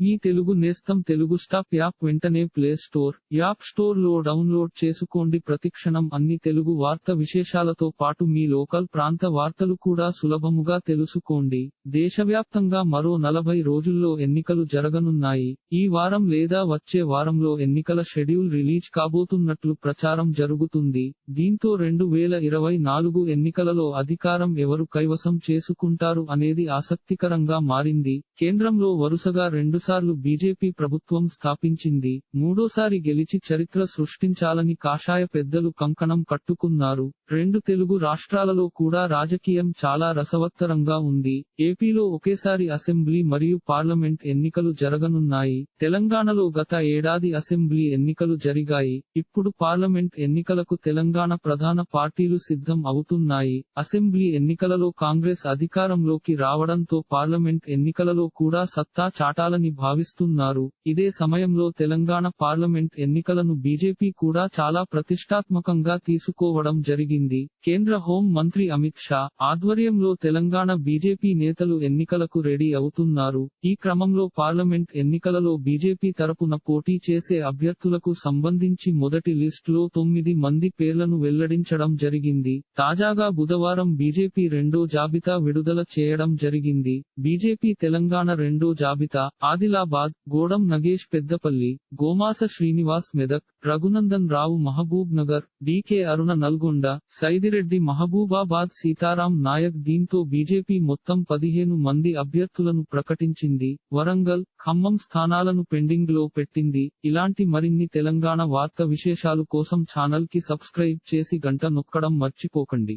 మీ తెలుగు నేస్తం Telugu stop app వెంటనే play store app స్టోర్లో డౌన్లోడ్ చేసుకోండి. ప్రతిక్షణం అన్ని తెలుగు వార్త విశేషాలతో పాటు మీ లోకల్ ప్రాంత వార్తలు కూడా సులభముగా తెలుసుకోండి. దేశవ్యాప్తంగా మరో నలభై రోజుల్లో ఎన్నికలు జరగనున్నాయి. ఈ వారం లేదా వచ్చే వారంలో ఎన్నికల షెడ్యూల్ రిలీజ్ కాబోతున్నట్లు ప్రచారం జరుగుతుంది. దీంతో రెండు వేల ఇరవై నాలుగు ఎన్నికలలో అధికారం ఎవరు కైవసం చేసుకుంటారు అనేది ఆసక్తికరంగా మారింది. కేంద్రంలో వరుసగా రెండు రెండుసార్లు బీజేపీ ప్రభుత్వం స్థాపించింది మూడోసారి గెలిచి చరిత్ర సృష్టించాలని కాషాయ పెద్దలు కంకణం కట్టుకున్నారు. రెండు తెలుగు రాష్ట్రాలలో కూడా రాజకీయం చాలా రసవత్తరంగా ఉంది. ఏపీలో ఒకేసారి అసెంబ్లీ మరియు పార్లమెంట్ ఎన్నికలు జరగనున్నాయి. తెలంగాణలో గత ఏడాది అసెంబ్లీ ఎన్నికలు జరిగాయి. ఇప్పుడు పార్లమెంట్ ఎన్నికలకు తెలంగాణ ప్రధాన పార్టీలు సిద్ధం అవుతున్నాయి. అసెంబ్లీ ఎన్నికలలో కాంగ్రెస్ అధికారంలోకి రావడంతో పార్లమెంట్ ఎన్నికలలో కూడా సత్తా చాటాలని భావిస్తున్నారు. ఇదే సమయంలో తెలంగాణ పార్లమెంట్ ఎన్నికలను బీజేపీ కూడా చాలా ప్రతిష్టాత్మకంగా తీసుకోవడం జరిగింది. కేంద్ర హోం మంత్రి అమిత్ షా ఆధ్వర్యంలో తెలంగాణ బీజేపీ నేతలు ఎన్నికలకు రెడీ అవుతున్నారు. ఈ క్రమంలో పార్లమెంట్ ఎన్నికలలో బీజేపీ తరపున పోటీ చేసే అభ్యర్థులకు సంబంధించి మొదటి లిస్టులో తొమ్మిది మంది పేర్లను వెల్లడించడం జరిగింది. తాజాగా బుధవారం బీజేపీ రెండో జాబితా విడుదల చేయడం జరిగింది. బీజేపీ తెలంగాణ రెండో జాబితా ఆదిలాబాద్ గోడం నగేష్ పెద్దపల్లి గోమాస శ్రీనివాస్ మెదక్ రఘునందన్ రావు మహబూబ్ నగర్ డీకే అరుణ నల్గొండ సైదిరెడ్డి మహబూబాబాద్ సీతారాం నాయక్ దీంతో బీజేపీ మొత్తం పదిహేను మంది అభ్యర్థులను ప్రకటించింది. వరంగల్ ఖమ్మం స్థానాలను పెండింగ్లో పెట్టింది. ఇలాంటి మరిన్ని తెలంగాణ వార్త విశేషాలు కోసం ఛానల్కి సబ్స్క్రైబ్ చేసి గంట నొక్కడం మర్చిపోకండి.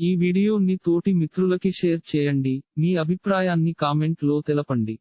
ఈ వీడియోని తోటి మిత్రులకి షేర్ చేయండి. మీ అభిప్రాయాన్ని కామెంట్లో తెలపండి.